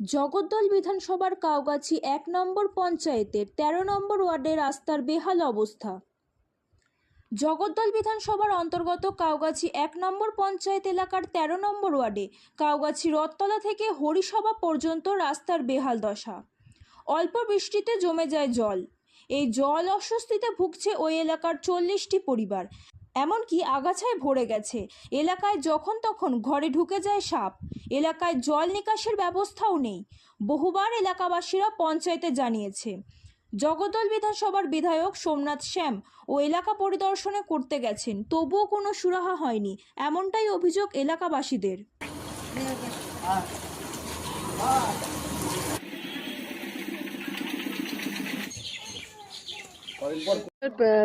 জগদ্দল বিধানসভার কাউগাছি এক নম্বর পঞ্চায়েতের তেরো নম্বর ওয়ার্ডে রাস্তার বেহাল অবস্থা। জগদ্দল বিধানসভার অন্তর্গত কাউগাছি এক নম্বর পঞ্চায়েত এলাকার তেরো নম্বর ওয়ার্ডে কাউগাছি রথতলা থেকে হরিসভা পর্যন্ত রাস্তার বেহাল দশা। অল্প বৃষ্টিতে জমে যায় জল। এই জল অস্বস্তিতে ভুগছে ওই এলাকার চল্লিশটি পরিবার। এমনকি আগাছায় ভরে গেছে। এলাকায় যখন তখন ঘরে ঢুকে যায় সাপ। এলাকায় জল নিকাশের ব্যবস্থাও নেই। বহুবার এলাকাবাসীরা পঞ্চায়েতে জানিয়েছে। জগদল বিধানসভার বিধায়ক সোমনাথ শ্যাম ও এলাকা পরিদর্শনে করতে গেছেন। তবুও কোনো সুরাহা হয়নি। এমনটাই অভিযোগ এলাকাবাসীদের।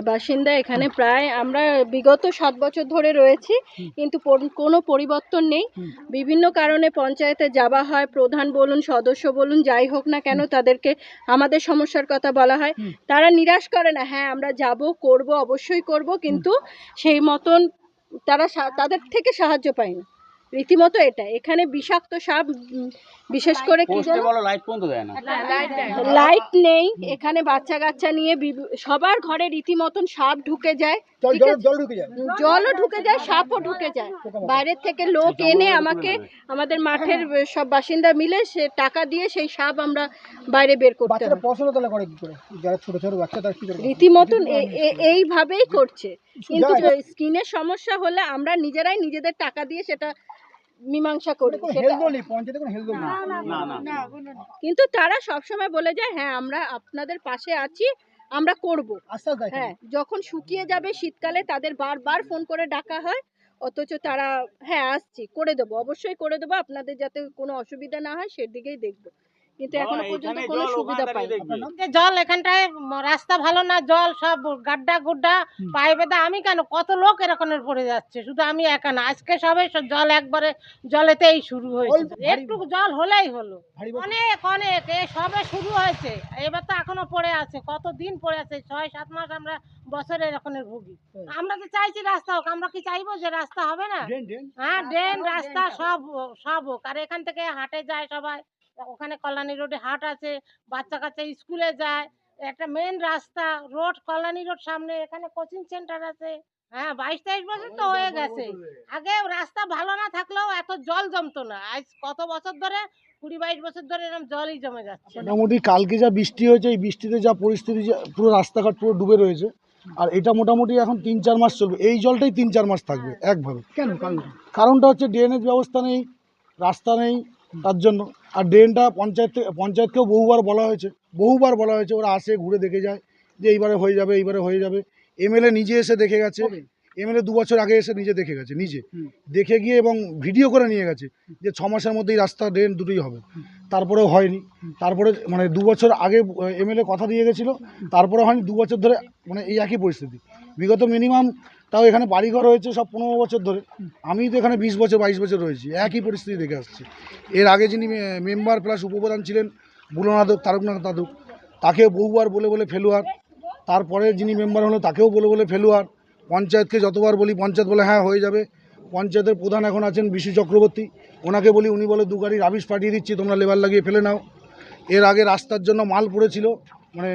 বাসিন্দা এখানে প্রায় আমরা বিগত সাত বছর ধরে রয়েছি কিন্তু কোনো পরিবর্তন নেই। বিভিন্ন কারণে পঞ্চায়েতে যাওয়া হয় প্রধান বলুন সদস্য বলুন যাই হোক না কেন তাদেরকে আমাদের সমস্যার কথা বলা হয়। তারা নিরাশ করে না হ্যাঁ আমরা যাব করব অবশ্যই করব কিন্তু সেই মতন তারা তাদের থেকে সাহায্য পায় না রীতিমতো এটা এখানে বিষাক্ত সাপ বিশেষ করে কি জানো? বলো লাইট পর্যন্ত দেয় না। লাইট নেই এখানে বাচ্চা কাচ্চা নিয়ে সবার ঘরে রীতিমতন সাপ ঢুকে যায় জলও ঢুকে যায় সাপও ঢুকে যায়। বাইরের থেকে লোক এনে আমাকে আমাদের মাঠের সব বাসিন্দা মিলে সে টাকা দিয়ে সেই সাপ আমরা বাইরে বের করতে বাচ্চারা পড়াশোনা তাহলে করে কি করে? যারা ছোট ছোট বাচ্চা তারা কি করে? রীতিমতন এইভাবেই করছে। কিন্তু স্কিনের সমস্যা হলে আমরা নিজেরাই নিজেদের টাকা দিয়ে সেটা মীমাংসা করি কিন্তু তারা সবসময় বলে যায় হ্যাঁ আমরা আপনাদের পাশে আছি আমরা করব। হ্যাঁ যখন শুকিয়ে যাবে শীতকালে তাদের বারবার ফোন করে ডাকা হয় অথচ তারা হ্যাঁ আসছি করে দেবো অবশ্যই করে দেবো আপনাদের যাতে কোনো অসুবিধা না হয় সেদিকেই দেখব। কিন্তু এখনও পর্যন্ত কোনো জল, সুবিধা পাই জল এখানটায় রাস্তা ভালো না জল সব গাড্ডা গুড্ডা পায়ে বেঁধে আমি কেন? কত লোক এরকমের পড়ে যাচ্ছে শুধু আমি একা না। আজকে সবে সব জল একবারে জলেতেই শুরু হয়েছে। একটু জল হলেই হলো। অনেক অনেক এ সবে শুরু হয়েছে। এবার তো এখনও পড়ে আছে কত দিন পড়ে আছে? ছয় সাত মাস আমরা বছরে এরকমের ভুগি। আমরা তো চাইছি রাস্তা হোক? আমরা কি চাইব যে রাস্তা হবে না? হ্যাঁ ড্রেন রাস্তা সব সব হোক। আর এখান থেকে হাটে যায় সবাই। ওখানে কল্যাণী রোডে হাট আছে বাচ্চা কাচ্চা স্কুলে যায় একটা মেন রাস্তা রোড কল্যাণী রোড সামনে এখানে কোচিং সেন্টার আছে। হ্যাঁ বাইশ তেইশ বছর তো হয়ে গেছে। আগে রাস্তা ভালো না থাকলেও এত জল জমতো না। আজ কত বছর ধরে কুড়ি বাইশ বছর ধরে এরকম জলই জমে যাচ্ছে। মোটামুটি কালকে যা বৃষ্টি হয়েছে এই বৃষ্টিতে যা পরিস্থিতি যা- পুরো রাস্তাঘাট পুরো ডুবে রয়েছে। আর এটা মোটামুটি এখন তিন চার মাস চলবে। এই জলটাই তিন চার মাস থাকবে একভাবে। কেন কারণ কারণটা হচ্ছে ড্রেনেজ ব্যবস্থা নেই রাস্তা নেই তার জন্য আর ড্রেনটা পঞ্চায়েত থেকে- পঞ্চায়েতকেও বহুবার বলা হয়েছে বহুবার বলা হয়েছে ওরা আসে ঘুরে দেখে যায় যে এইবারে হয়ে যাবে এইবারে হয়ে যাবে। এমএলএ নিজে এসে দেখে গেছে এমএলএ দু বছর আগে এসে নিজে দেখে গেছে নিজে। দেখে গিয়ে এবং ভিডিও করে নিয়ে গেছে যে ছ মাসের মধ্যেই রাস্তা ড্রেন দুটোই হবে। তারপরেও হয়নি। তারপরে মানে দু বছর আগে এমএলএ কথা দিয়ে গেছিল তারপরে হয়নি দু বছর ধরে মানে এই একই পরিস্থিতি। বিগত মিনিমাম তাও এখানে বাড়িঘর হয়েছে সব পনেরো বছর ধরে। আমি তো এখানে বিশ বছর, বাইশ বছর রয়েছি। একই পরিস্থিতি দেখে আসছি। এর আগে যিনি মেম্বার প্লাস উপপ্রধান ছিলেন বুলনাথক তারকনাথ দাদুক তাকে বহুবার বলে বলে ফেলুয়ার। তারপরে যিনি মেম্বার হলো তাকেও বলে বলে ফেলুয়ার। পঞ্চায়েতকে যতবার বলি, পঞ্চায়েত বলে হ্যাঁ হয়ে যাবে। পঞ্চায়েতের প্রধান এখন আছেন বিশু চক্রবর্তী। ওনাকে বলি, উনি বলে দু গাড়ির রাবিশ পাঠিয়ে দিচ্ছি, তোমরা লেবার লাগিয়ে ফেলে নাও। এর আগে রাস্তার জন্য মাল পড়েছিল মানে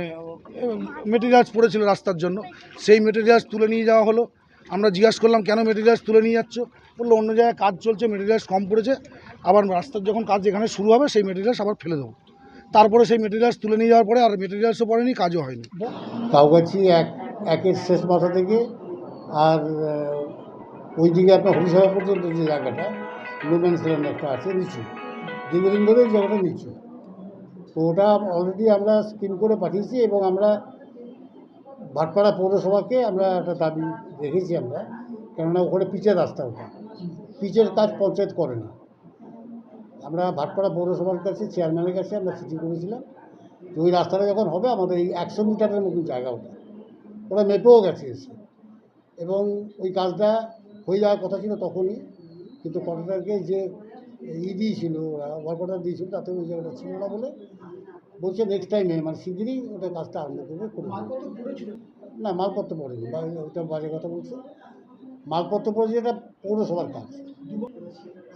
মেটেরিয়ালস পড়েছিল রাস্তার জন্য। সেই মেটেরিয়ালস তুলে নিয়ে যাওয়া হলো। আমরা জিজ্ঞাসা করলাম কেন মেটেরিয়ালস তুলে নিয়ে যাচ্ছ? বলল অন্য জায়গায় কাজ চলছে মেটেরিয়ালস কম পড়েছে। আবার রাস্তার যখন কাজ যেখানে শুরু হবে সেই মেটেরিয়ালস আবার ফেলে দেবো। তারপরে সেই মেটেরিয়ালস তুলে নিয়ে যাওয়ার পরে আর মেটেরিয়ালসও পড়েনি কাজও হয়নি। কাউগাছি এক একের শেষ মাথা থেকে। আর আহ, ওইদিকে আপনার হরিসভা পর্যন্ত যে জায়গাটা লোমেন্স ল্যান্ড একটা আছে নিচু। দীর্ঘদিন ধরে ওই জায়গাটা নিচু। তো ওটা অলরেডি আমরা স্কিম করে পাঠিয়েছি এবং আমরা ভাটপাড়া পৌরসভাকে আমরা একটা দাবি রেখেছি আমরা, কেননা ওখানে পিচের রাস্তা ওটা। পিচের কাজ পঞ্চায়েত করে না। আমরা ভাটপাড়া পৌরসভার কাছে, চেয়ারম্যানের কাছে আমরা চিঠি করেছিলাম যে ওই রাস্তাটা যখন হবে আমাদের এই একশো মিটারের মতন জায়গা ওটা। ওরা মেপেও গেছে এসে। এবং ওই কাজটা হয়ে যাওয়ার কথা ছিল তখনই, কিন্তু কন্ট্রাক্টরকে যে ই দিয়েছিল ওরা ওয়ার্ক অর্ডার দিয়েছিল তাতে ওই জায়গাটা ছিল না বলে বলছে নেক্সট টাইমে মানে শিগগিরই ওটা কাজটা আরম্ভ করবে করে। না মালপত্র পড়েনি বা ওইটা বাজে কথা বলছে। মালপত্র পড়েছে এটা পৌরসভার কাজ।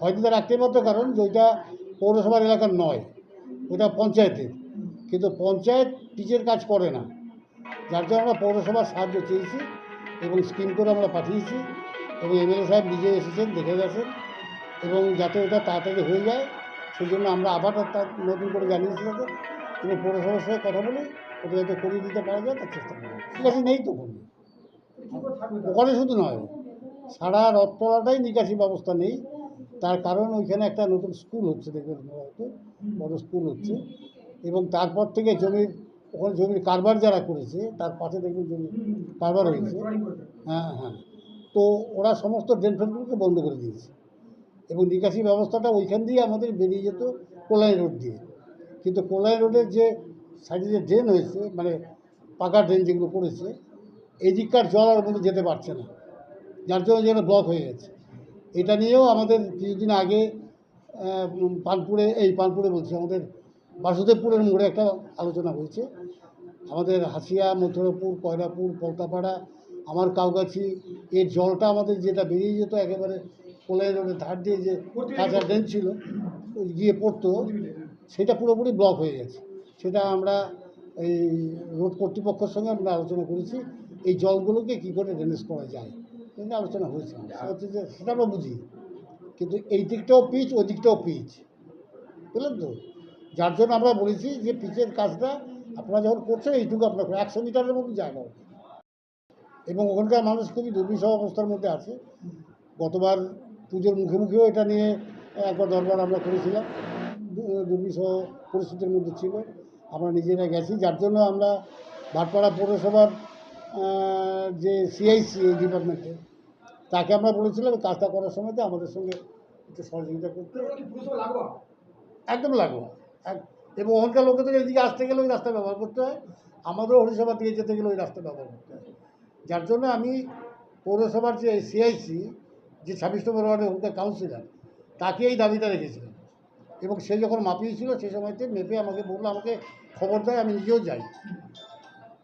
হয়তো তার একটাই মাত্র কারণ যে ওইটা পৌরসভার এলাকার নয় ওটা পঞ্চায়েতের। কিন্তু পঞ্চায়েত পিচের কাজ করে না। যার জন্য আমরা পৌরসভার সাহায্য চেয়েছি এবং স্কিম করে আমরা পাঠিয়েছি এবং এমএলএ সাহেব নিজে এসেছেন দেখে গেছেন এবং যাতে ওটা তাড়াতাড়ি হয়ে যায় সেই জন্য আমরা আবার নতুন করে জানিয়েছি তাদের এবং পৌরসভার সঙ্গে কথা বলে ওটা যাতে করিয়ে দিতে পারা যায়, তার চেষ্টা করব আছে, নেই তো কোনো। ওখানে শুধু নয়, সারা রথতলাটাই নিকাশি ব্যবস্থা নেই। তার কারণ ওইখানে একটা নতুন স্কুল হচ্ছে, দেখবেন হয়তো, বড় স্কুল হচ্ছে। এবং তারপর থেকে জমির, ওখানে জমির কারবার যারা করেছে, তার পাশে দেখবেন জমি কারবার হয়েছে। হ্যাঁ হ্যাঁ। তো ওরা সমস্ত ড্রেন ফ্রেনগুলোকে বন্ধ করে দিয়েছে। এবং নিকাশি ব্যবস্থাটা ওইখান দিয়ে আমাদের বেরিয়ে যেত কোলাই রোড দিয়ে। কিন্তু কোলাই রোডের যে সাইডে যে ড্রেন হয়েছে মানে পাকা ড্রেন যেগুলো করেছে এই দিককার জল আর মধ্যে যেতে পারছে না। যার জন্য যেন ব্লক হয়ে গেছে। এটা নিয়েও আমাদের কিছুদিন আগে পানপুরে, এই পানপুরে বলছি, আমাদের বাসুদেবপুরের মোড়ে একটা আলোচনা হয়েছে। আমাদের হাসিয়া, মথুরাপুর কয়রাপুর পলতাপাড়া, আমার কাউগাছি, এর জলটা আমাদের যেটা বেরিয়ে যেত, একেবারে কোলাই রোডের ধার দিয়ে যে কাঁচা ড্রেন ছিল, গিয়ে পড়তো। সেটা পুরোপুরি ব্লক হয়ে গেছে। সেটা আমরা এই রোড কর্তৃপক্ষের সঙ্গে আমরা আলোচনা করেছি। এই জলগুলোকে কী করে ড্রেনেজ করা যায় কিন্তু আলোচনা হয়েছে। সেটা আমরা বুঝি। কিন্তু এই দিকটাও পিচ ওই দিকটাও পিচ বুঝলেন তো? যার জন্য আমরা বলেছি যে পিচের কাজটা আপনারা যখন করছেন, এইটুকু আপনার। একশো মিটারের মতো জায়গা এবং ওখানকার মানুষ খুবই দুর্বিষহ অবস্থার মধ্যে আছে। গতবার পুজোর মুখে মুখেও এটা নিয়ে একবার দরবার আমরা করেছিলাম। দুর্বিষহ পরিস্থিতির মধ্যে ছিল। আমরা নিজেরা গেছি। যার জন্য আমরা ভাটপাড়া পৌরসভার যে সিআইসি ডিপার্টমেন্টে তাকে আমরা বলেছিলাম কাজটা করার সময় আমাদের সঙ্গে একটু সহযোগিতা করতে। একদম লাগবে এবং ওখানকার লোকেদের এদিকে আসতে গেলে ওই রাস্তা ব্যবহার করতে হয়। আমাদেরও হরিসভা দিয়ে যেতে গেলে ওই রাস্তা ব্যবহার করতে হয়। যার জন্য আমি পৌরসভার যে সিআইসি যে ছাব্বিশ নম্বর ওয়ার্ডের ওখানকার কাউন্সিলর তাকে এই দাবিটা রেখেছিলাম। এবং সে যখন মাপিয়েছিল সে সময়তে মেপে আমাকে বলল আমাকে খবর দেয় আমি নিজেও যাই।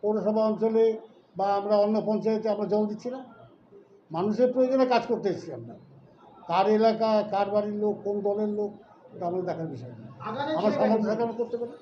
পৌরসভা অঞ্চলে বা আমরা অন্য পঞ্চায়েতে আমরা জল দিচ্ছি না মানুষের প্রয়োজনে কাজ করতে এসেছি আমরা। কার এলাকা কার বাড়ির লোক কোন দলের লোক এটা আমাদের দেখার বিষয় না। আমার সামর্থ্য থাকে আমরা করতে পারি।